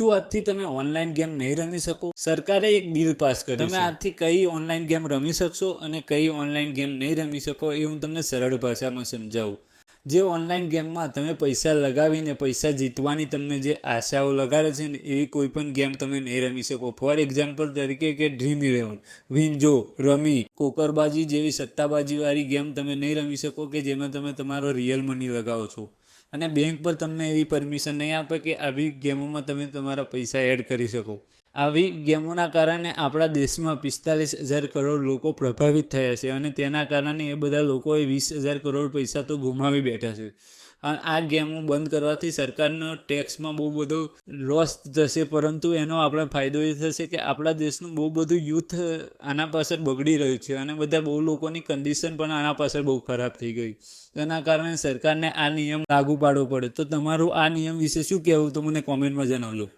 શું આજથી તમે ઓનલાઈન ગેમ નહીં રમી શકો? સરકારે એક બિલ પાસ કર્યું તમે આજથી કઈ ઓનલાઈન ગેમ રમી શકશો અને કઈ ઓનલાઈન ગેમ નહીં રમી શકો એ હું તમને સરળ ભાષામાં સમજાવું. જે ઓનલાઈન ગેમમાં તમે પૈસા લગાવીને પૈસા જીતવાની તમને જે આશાઓ લગાડે છે ને એવી કોઈ પણ ગેમ તમે નહીં રમી શકો. ફોર એક્ઝામ્પલ તરીકે કે ડ્રીમ ઇલેવન વિન્જો રમી કોકરબાજી જેવી સત્તાબાજીવાળી ગેમ તમે નહીં રમી શકો કે જેમાં તમે તમારો રિયલ મની લગાવો છો. અને બેંક પર તમને એવી પરમિશન નહીં આપે કે આવી ગેમોમાં તમે તમારા પૈસા એડ કરી શકો. આવી ગેમોના કારણે આપણા દેશમાં પિસ્તાલીસ હજાર કરોડ લોકો પ્રભાવિત થયા છે અને તેના કારણે એ બધા લોકોએ વીસ હજાર કરોડ પૈસા તો ગુમાવી બેઠા છે. આ ગેમો બંધ કરવાથી સરકારનો ટેક્સમાં બહુ બધો લોસ થશે પરંતુ એનો આપણે ફાયદો એ થશે કે આપણા દેશનું બહુ બધું યુથ આના પાછળ બગડી રહ્યું છે અને બધા બહુ લોકોની કન્ડિશન પણ આના પાછળ બહુ ખરાબ થઈ ગઈ. તેના કારણે સરકારને આ નિયમ લાગુ પાડવો પડે. તો તમારું આ નિયમ વિશે શું કહેવું? તો મને કોમેન્ટમાં જણાવજો.